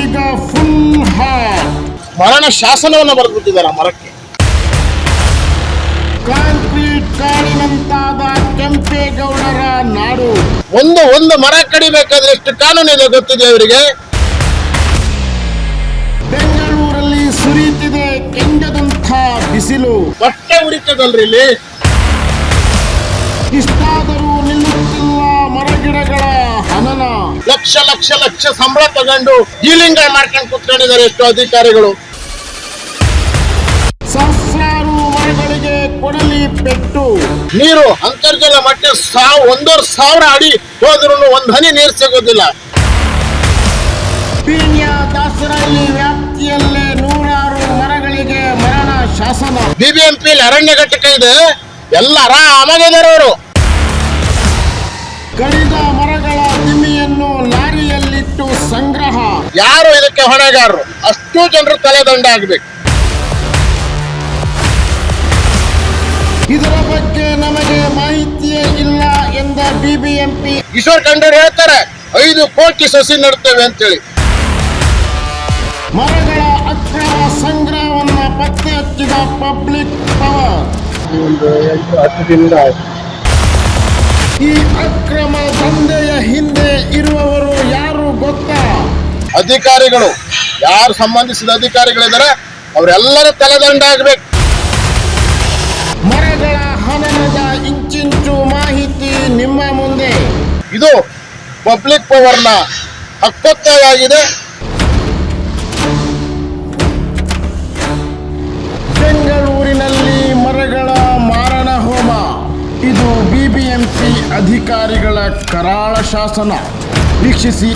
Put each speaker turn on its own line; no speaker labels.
ಈಗ ಫುಲ್ ಹಾ
ಮರಣ ಶಾಸನವನ್ನು ಬರೆದ್ಬಿಟ್ಟಿದ್ದಾರೆ ಆ ಮರಕ್ಕೆ.
ಕಾಂಕ್ರೀಟ್ ಕಾಡಿನಂತಾದ ಕೆಂಪೇಗೌಡರ ನಾಡು.
ಒಂದು ಒಂದು ಮರ ಕಡಿಬೇಕಾದ್ರೆ ಎಷ್ಟು ಕಾನೂನು ಇದೆ ಗೊತ್ತಿದೆ ಅವರಿಗೆ
ಬೆಂಗಳೂರಲ್ಲಿ ಸುರಿಯುತ್ತಿದೆ ಕೆಂಡದಂಥ ಬಿಸಿಲು.
ಬಟ್ಟೆ ಉರಿತದಲ್ರಿ ಇಲ್ಲಿ.
ಇಷ್ಟಾದರೂ
ಲಕ್ಷ ಲಕ್ಷ ಲಕ್ಷ ಸಂಬಳ ತಗೊಂಡು ಡೀಲಿಂಗ್ ಮಾಡ್ಕೊಂಡು ಕುತ್ಕೊಂಡಿದ್ದಾರೆ ಎಷ್ಟು ಅಧಿಕಾರಿಗಳು.
ಸಹಸ್ರಾರು ಮರಗಳಿಗೆ ಕೊಡಲಿ ಪೆಟ್ಟು.
ನೀರು ಅಂತರ್ಜಲ ಮಟ್ಟ ಸಾವ್ ಒಂದೂವರೆ ಸಾವಿರ ಅಡಿ ಹೋದ್ರೂ ಒಂದ್ ಹನಿ ನೀರು ಸಿಗೋದಿಲ್ಲ.
ಪೀಣ್ಯ ದಾಸರಹಳ್ಳಿ ವ್ಯಾಪ್ತಿಯಲ್ಲೇ ನೂರಾರು ಮರಗಳಿಗೆ ಮರಣ ಶಾಸನ.
ಬಿಬಿಎಂಪಿ ಅರಣ್ಯ ಘಟಕ ಇದೆ. ಎಲ್ಲ ಆರಾಮಾಗಿದ್ದಾರೆ ಅವರು.
ಕಡಿದ ಮರಗಳ ದಿಮ್ಮಿಯನ್ನು ಲಾರಿಯಲ್ಲಿಟ್ಟು ಸಂಗ್ರಹ.
ಯಾರು ಇದಕ್ಕೆ ಹೊಣೆಗಾರರು? ಅಷ್ಟು ಜನರು ತಲೆದಂಡ ಆಗಬೇಕು.
ಇದರ ಬಗ್ಗೆ ನಮಗೆ ಮಾಹಿತಿಯೇ ಇಲ್ಲ ಎಂದ ಬಿಬಿಎಂಪಿ.
ಕಿಶೋರ್ ಖಂಡೂರು ಹೇಳ್ತಾರೆ ಐದು ಕೋಟಿ ಸಸಿ ನೆಡುತ್ತೇವೆ ಅಂತೇಳಿ.
ಮರಗಳ ಅಕ್ರಮ ಸಂಗ್ರಹವನ್ನು ಪತ್ತೆ ಹಚ್ಚಿದ ಪಬ್ಲಿಕ್ ಪವರ್. ಈ ಅಕ್ರಮ ದಂಧೆಯ ಹಿಂದೆ ಇರುವವರು ಯಾರು ಗೊತ್ತಾ?
ಅಧಿಕಾರಿಗಳು ಯಾರು ಸಂಬಂಧಿಸಿದ ಅಧಿಕಾರಿಗಳಿದ್ದಾರೆ ಅವರೆಲ್ಲರ ತಲೆದಂಡ ಆಗ್ಬೇಕು
ಮರಗಳ ಹನನದ ಇಂಚಿಂಚು ಮಾಹಿತಿ ನಿಮ್ಮ ಮುಂದೆ.
ಇದು ಪಬ್ಲಿಕ್ ಪವರ್ನ ಹಕ್ಕೊತ್ತಾಗಿದೆ
ಬಿಬಿಎಂಪಿ ಅಧಿಕಾರಿಗಳ ಕರಾಳ ಶಾಸನ ವೀಕ್ಷಿಸಿ.